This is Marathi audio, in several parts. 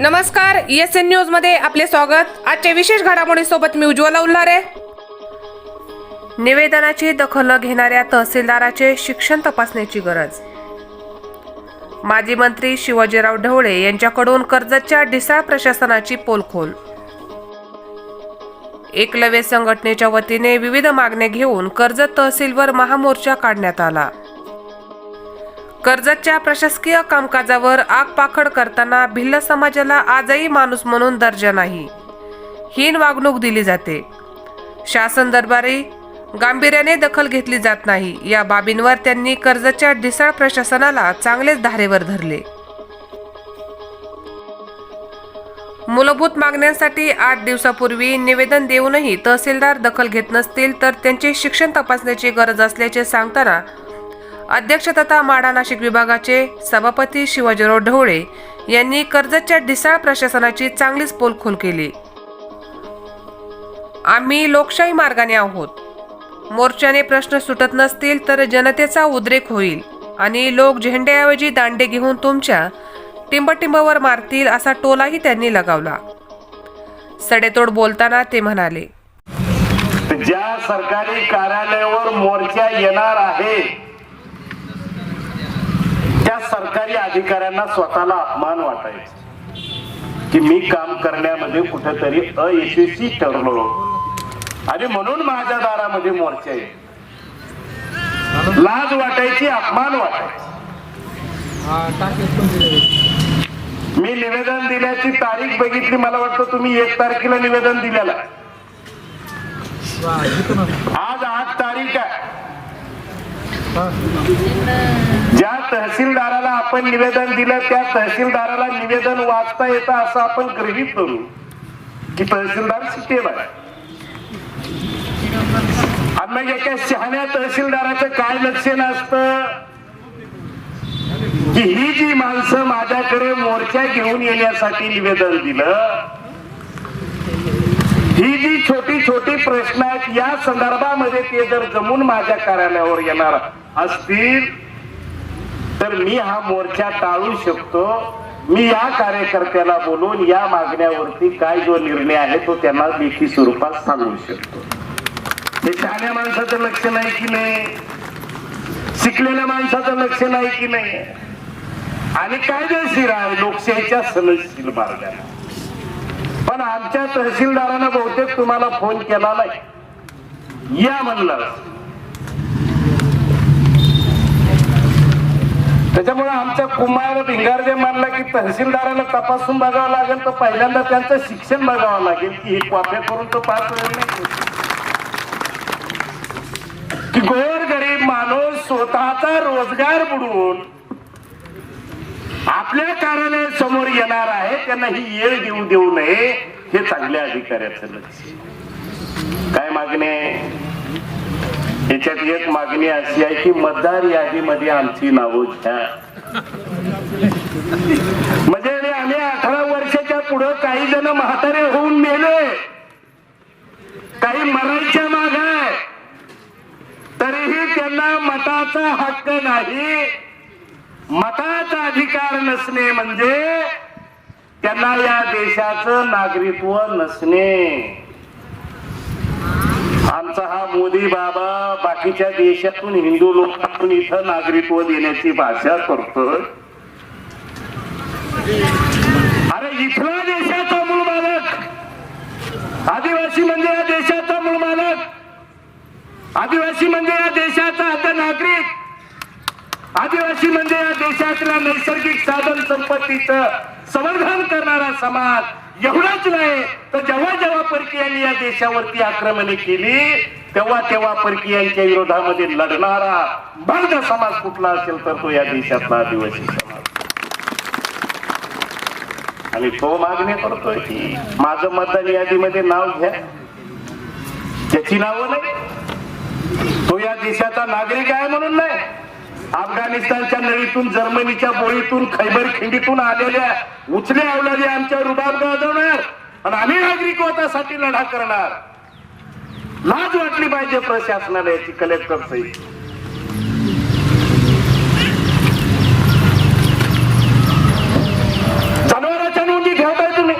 नमस्कार एस एन न्यूजमध्ये आपले स्वागत. आजच्या विशेष घडामोडी सोबत मी उज्ज्वला उल्हारे. निवेदनाची दखल घेणाऱ्या तहसीलदाराचे शिक्षण तपासण्याची गरज. माजी मंत्री शिवाजीराव ढवळे यांच्याकडून कर्जतच्या ढिसाळ प्रशासनाची पोलखोल. एकलव्य संघटनेच्या वतीने विविध मागण्या घेऊन कर्जत तहसीलवर महामोर्चा काढण्यात आला. कर्जतच्या प्रशासकीय कामकाजावर आगपाखड करताना भिल्ल समाजाला आजही माणूस म्हणून दर्जा नाही. हीन वागणूक दिली जाते. शासन दरबारी गांभीर्याने दखल घेतली जात नाही. या बाबींवर त्यांनी कर्जतच्या ढिसाळ प्रशासनाला चांगलेच धारेवर धरले. मूलभूत मागण्यांसाठी आठ दिवसापूर्वी निवेदन देऊनही तहसीलदार दखल घेत नसतील तर त्यांचे शिक्षण तपासण्याची गरज असल्याचे सांगताना अध्यक्ष तथा माडा नाशिक विभागाचे सभापती शिवाजीराव ढवळे यांनी कर्जतच्या ढिसाळ प्रशासनाची चांगलीच पोलखोल केली. आम्ही लोकशाही मार्गाने आहोत. मोर्चाने प्रश्न सुटत नसतील तर जनतेचा उद्रेक होईल आणि लोक झेंड्याऐवजी दांडे घेऊन तुमच्या टिंबटिंबवर मारतील असा टोलाही त्यांनी लगावला. सडेतोड बोलताना ते म्हणाले. ज्या सरकारी कार्यालयावर मोर्चा येणार आहे त्या सरकारी अधिकाऱ्यांना स्वतःला अपमान वाटायचा की मी काम करण्यामध्ये कुठेतरी अयशस्वी ठरलो. आणि म्हणून माझ्या दारामध्ये मोर्चा येईल. लाज वाटायची अपमान वाटायची. मी निवेदन दिल्याची तारीख बघितली मला वाटतं तुम्ही एक तारखेला निवेदन दिलेलं. आज आठ तारीख आहे. ज्या तहसीलदाराला आपण निवेदन दिलं त्या तहसीलदाराला निवेदन वाचता येतं असं आपण गृहित करू की तहसीलदार शिकेल आहे. आणि मग एका शहाण्या तहसीलदाराचं काय लक्ष नसतं? की ही जी माणसं माझ्याकडे मोर्चा घेऊन येण्यासाठी निवेदन दिलं ही जी छोटी छोटी प्रश्न आहेत या संदर्भामध्ये ते जर जमून माझ्या कार्यालयावर येणार असतील तर मी हा मोर्चा टाळू शकतो. मी या कार्यकर्त्याला बोलून या मागण्यावरती काय जो निर्णय आहे तो त्यांना लेखी स्वरूपात सांगू शकतो. हे शहाण्या माणसाचं लक्ष नाही की नाही? शिकलेल्या माणसाचं लक्ष नाही की नाही? आणि कायदेशीर आहे लोकशाहीच्या सनदशील मार्गाने पण आमच्या तहसीलदारानं बहुतेक तुम्हाला फोन केला नाही या म्हणलं. त्याच्यामुळे आमच्या कुमार भिंगारजे मानला की तहसीलदाराला तपासून बघावं लागेल तर पहिल्यांदा त्यांचं शिक्षण बघावं लागेल की हे कॉप्या करून तो पास नाही. की गोर गरीब माणूस स्वतःचा रोजगार बुडवून आपल्या कार्यालय समोर येणार आहे त्यांना ही येळ देऊ देऊ नये हे चांगल्या अधिकाऱ्याचं लक्ष काय मागणी आहे? याच्यात एक मागणी अशी आहे की मतदार यादीमध्ये आमची नावं घ्या. म्हणजे आम्ही अठरा वर्षाच्या पुढं काही जण म्हातारे होऊन मेले. काही मरायच्या माग आहे. तरीही त्यांना मताचा हक्क नाही. मताचा अधिकार नसणे म्हणजे त्यांना या देशाचं नागरिकत्व नसणे. आमचा हा मोदी बाबा बाकीच्या देशातून हिंदू लोकांतून इथं नागरिकत्व देण्याची भाषा करतोय. अरे इथला देशाचा मूळ मालक आदिवासी म्हणजे या देशाचा मूळ मालक आदिवासी म्हणजे या देशाचा आता नागरिक. आदिवासी म्हणजे या देशातल्या नैसर्गिक साधन संपत्तीचं संवर्धन करणारा समाज. एवढाच नाही तर जेव्हा जेव्हा परकीयांनी या देशावरती आक्रमणे केली तेव्हा तेव्हा परकीयांच्या विरोधामध्ये लढणारा बंद समाज कुठला असेल तर तो या देशातला आदिवासी समाज. आणि तो मागणी करतोय की माझं मतदान यादीमध्ये नाव घ्या. त्याची नावं नाही. तो या देशाचा नागरिक आहे म्हणून नाही. अफगाणिस्तानच्या नळीतून जर्मनीच्या बोळीतून खैबर खिंडीतून आलेल्या उचले आवलेले आमच्या रुबाब गाजवणार. आणि आम्ही नागरिकत्वासाठी लढा करणार. लाज वाटली पाहिजे प्रशासनाला याची कलेक्टर सहित जनावरांच्या नोंदी ठेवताय तुम्ही.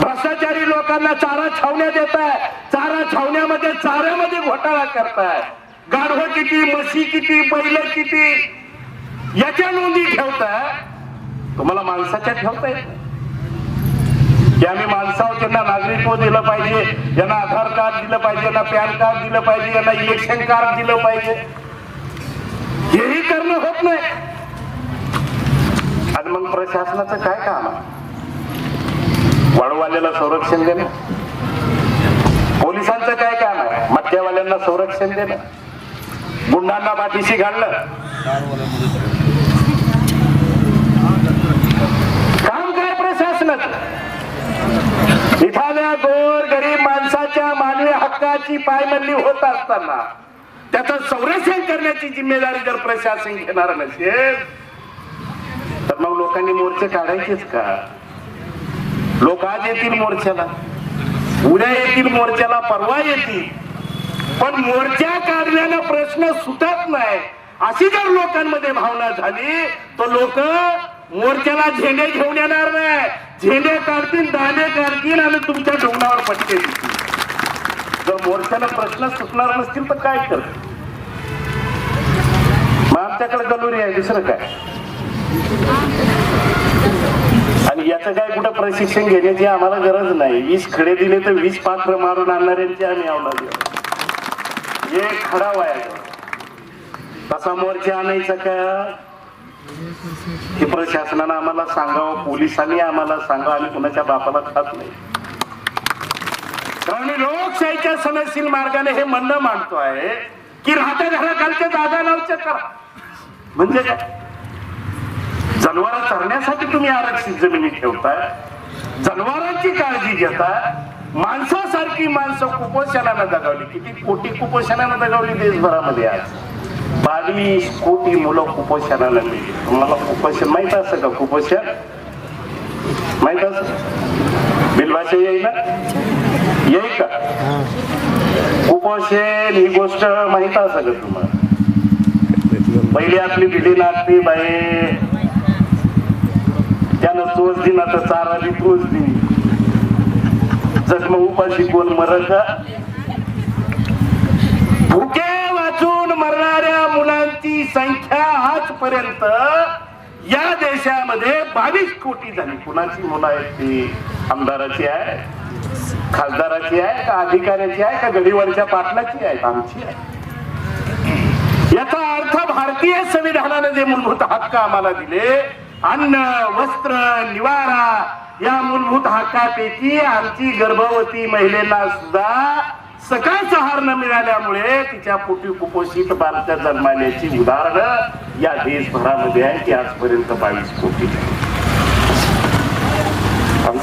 भ्रष्टाचारी लोकांना चारा छावण्या देताय. चारा छावण्यामध्ये चाऱ्यामध्ये घोटाळा करताय. गाढव किती म्हशी किती बैल किती याच्या नोंदी ठेवताय तुम्हाला माणसाच्या ठेवता येत की आम्ही माणसावर त्यांना नागरिकत्व दिलं पाहिजे यांना आधार कार्ड दिलं पाहिजे यांना पॅन कार्ड दिलं पाहिजे यांना इलेक्शन कार्ड दिलं पाहिजे. हेही करणं होत नाही. आणि मग प्रशासनाचं काय काम आहे? वाळूवाल्याला संरक्षण देणं? पोलिसांचं काय काम आहे? मद्यवाल्यांना संरक्षण देणं? गुंडांना पाठीशी घालणं. काम काय प्रशासनात. एखाद्या गोर गरीब माणसाच्या मानवी हक्काची पायमल्ली होत असताना त्याचं संरक्षण करण्याची जिम्मेदारी जर प्रशासन घेणार नसेल तर मग लोकांनी मोर्चे काढायचेच का? लोक आज येतील मोर्चाला उद्या येतील मोर्चाला परवा येतील. पण मोर्चा काढण्यानं प्रश्न सुटत नाही. अशी जर लोकांमध्ये भावना झाली तर लोक मोर्चाला झेंडे घेऊन येणार नाही. झेंडे काढतील दाणे काढतील आणि तुमच्या डोंगरावर पटके देतील. जर मोर्चाला प्रश्न सुटणार नसतील तर काय कर मग आमच्याकडे गलोरी आहे दुसरं काय? आणि याचं काय कुठं प्रशिक्षण घेण्याची आम्हाला गरज नाही. वीस खडे दिले तर वीस पात्र मारून आणणाऱ्यांची आम्ही अवलाद. एक खडा वाया तसा मोर्चा आणायचा का हे प्रशासनानं आम्हाला सांगावं पोलिसांनी आम्हाला सांगावं आम्ही कुणाच्या बापाला खात नाही. कारण मी लोकशाहीच्या सनशील मार्गाने हे म्हणणं मांडतो आहे की राहत्या घराखालच्या जागा लावच्या करा. म्हणजे काय? जनावर चरण्यासाठी तुम्ही आरक्षित जमिनी ठेवताय जनावरांची काळजी घेताय माणसासारखी माणसं कुपोषणानं जगावली किती कोटी कुपोषणानं जगावली देशभरामध्ये आज. बावीस कोटी मुलं कुपोषणाला मिळली. तुम्हाला कुपोषण माहीत असं का कुपोषण माहीत असं बिलभाषा येईल ना? येईल का? कुपोषण ही गोष्ट माहीत असं का तुम्हाला? पहिली आपली भिडी लागते बाई. त्यानं तोच दिना तर चारा बी तोच दे जखम उपाशी कोण मरण का भुके वाचून मरणाऱ्या मुलांची संख्या आजपर्यंत या देशामध्ये बावीस कोटी झाली. कुणाची मुलं आहेत ती? आमदाराची आहे? खासदाराची आहे का अधिकाऱ्याची आहे का गडीवरच्या पाटलाची आहे? आमची आहे. याचा अर्थ भारतीय संविधानाने जे मूलभूत हक्क आम्हाला दिले अन्न वस्त्र निवारा या मूलभूत हक्कापैकी आमची गर्भवती महिलेला सुद्धा सकाळच आहार न मिळाल्यामुळे तिच्या पोटी कुपोषित बालक्या जन्माल्याची उदाहरणं या देशभरामध्ये आहे की आजपर्यंत बावीस कोटी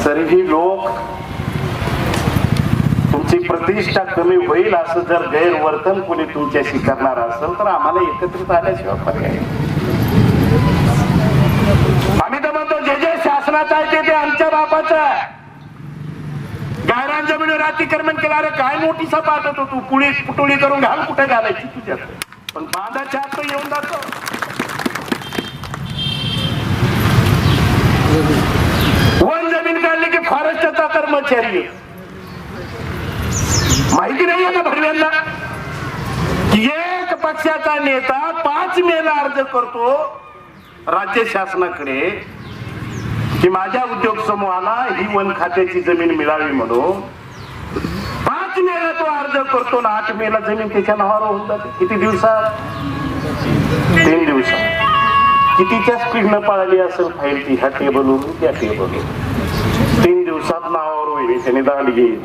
तरीही लोक तुमची प्रतिष्ठा कमी होईल असं जर गैरवर्तन कोणी तुमच्याशी करणार असेल तर आम्हाला एकत्रित आल्याशिवाय पर्याय आम्ही तर म्हणतो जे जे शासनाचा आहे ते बापाचं गायरान जमिनीवर अतिक्रमण केल्यावर काय नोटिसा पाठवतो तू? पुळी पुटोळी करून घाल कुठे घालायची तुझ्यात पण बांधाच्या आत येऊन जातो. वन जमीन काढली की फॉरेस्टचा कर्मचारी माहिती नाही आहे ना भरव्यांना? एक पक्षाचा नेता पाच मेला अर्ज करतो. राज्य शासनाकडे की माझ्या उद्योग समूहाला ही वन खात्याची जमीन मिळावी म्हणून पाच मेला तो अर्ज करतो ना आठ मेला जमीन त्याच्या नावावर होऊन जाते. किती दिवसात? तीन दिवसात. कितीच्या स्पीडनं पळाली असेल फाईल ती? ह्या टेबलवरून त्या टेबलवरून तीन दिवसात नावावर होईल त्याने दांड घेईल.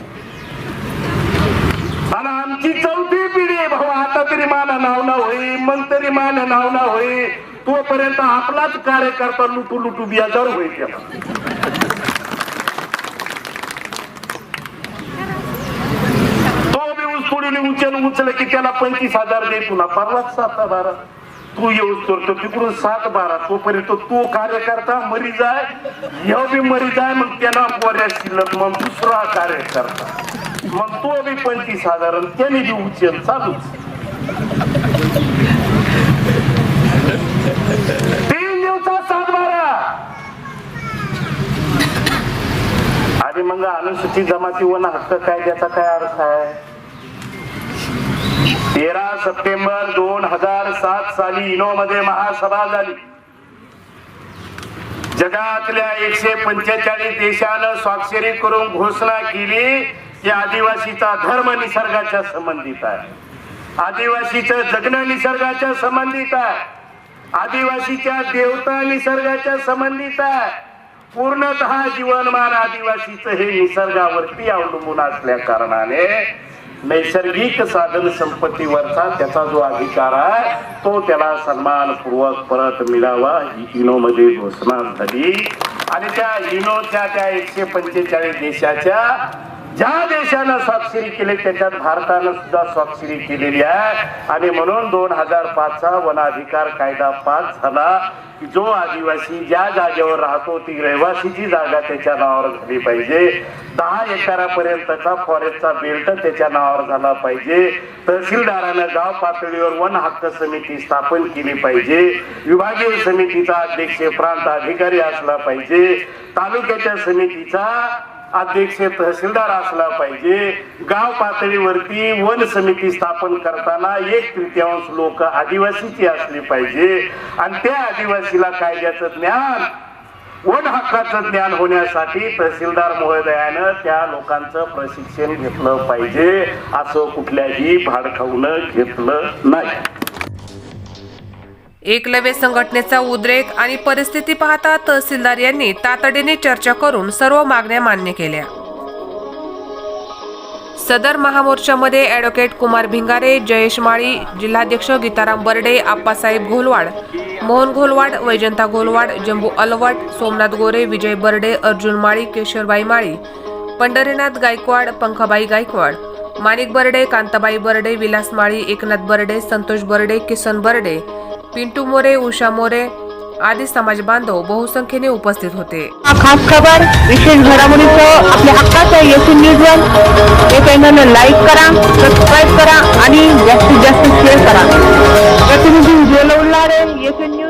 आणि आमची चौथी पिढी आहे भाऊ आता तरी माना नाव ना होई मग तरी मान नाव ना होई. तोपर्यंत आपलाच कार्यकर्ता लुटू लुटू बियाजार होईल त्याला. तो बी ऊस उचल उचल की त्याला पंचवीस हजार दे तुला परवाच सात बारा. तू येऊस करतो तिकडून सात बारा. तोपर्यंत तो कार्यकर्ता मरी जाय ह्यो बी मरी जाय मग त्याला पोऱ्या शिल्लक मग दुसरा कार्यकर्ता. मग तो बी पंचवीस हजार त्याने बी उचल चालूच तीन दिवसात सात बारा अरे मग अनुसूचित जमाती वन हक्क कायद्याचा काय अर्थ आहे? तेरा सप्टेंबर दोन हजार सात साली इनो मध्ये महासभा झाली. जगातल्या एकशे पंचेचाळीस देशानं स्वाक्षरी करून घोषणा केली की आदिवासीचा धर्म निसर्गाच्या संबंधित आहे. आदिवासीचं जगणं निसर्गाच्या संबंधित आहे. आदिवासीच्या देवता निसर्गाच्या संबंधित आहे. पूर्णतः जीवनमान आदिवासीचं हे निसर्गावरती अवलंबून असल्या कारणाने नैसर्गिक साधन संपत्तीवरचा त्याचा जो अधिकार आहे तो त्याला सन्मानपूर्वक परत मिळावा ही इनोमध्ये घोषणा झाली. आणि त्या इनोच्या त्या एकशे पंचेचाळीस देशाच्या ज्या देशानं स्वाक्षरी केली त्याच्यात भारतानं सुद्धा स्वाक्षरी केलेली आहे. आणि म्हणून दोन हजार पाचचा वनाधिकार कायदा पास झाला की जो आदिवासी ज्या जागेवर राहतो ती रहिवासीची जागा त्याच्या नावावर झाली पाहिजे. दहा एकरापर्यंतचा फॉरेस्टचा बेल्ट त्याच्या नावावर झाला पाहिजे. तहसीलदारानं गाव पातळीवर वन हक्क समिती स्थापन केली पाहिजे. विभागीय समितीचा अध्यक्ष प्रांत अधिकारी असला पाहिजे. तालुक्याच्या समितीचा अध्यक्ष तहसीलदार असला पाहिजे. गाव पातळीवरती वन समिती स्थापन करताना एक तृतीयांश लोक आदिवासीची असली पाहिजे. आणि त्या आदिवासीला कायद्याचं ज्ञान वन हक्काचं ज्ञान होण्यासाठी तहसीलदार महोदयानं त्या लोकांचं प्रशिक्षण घेतलं पाहिजे. असं कुठल्याही भाडखाऊनं घेतलं नाही. एकलव्य संघटनेचा उद्रेक आणि परिस्थिती पाहता तहसीलदार यांनी तातडीने चर्चा करून सर्व मागण्या मान्य केल्या. सदर महामोर्चामध्ये ॲडव्होकेट कुमार भिंगारे जयेश माळी जिल्हाध्यक्ष गीताराम बर्डे आप्पासाहेब घोलवाड मोहन घोलवाड वैजंता घोलवाड जंबू अलवट सोमनाथ गोरे विजय बर्डे अर्जुन माळी केशरबाई माळी पंढरीनाथ गायकवाड पंखाबाई गायकवाड माणिक बर्डे कांताबाई बर्डे विलास माळी एकनाथ बर्डे संतोष बर्डे किसन बर्डे पिंटू मोरे उषा मोरे आदी समाज बांधव बहुसंख्येने उपस्थित होते. खास खबर विशेष घडामोडीचं आपल्या हक्काचं येथील न्यूज वन हे चॅनल लाईक करा सबस्क्राईब करा आणि जास्तीत जास्त शेअर करा. प्रतिनिधी उज्ज्वल उल्हारे येथील न्यूज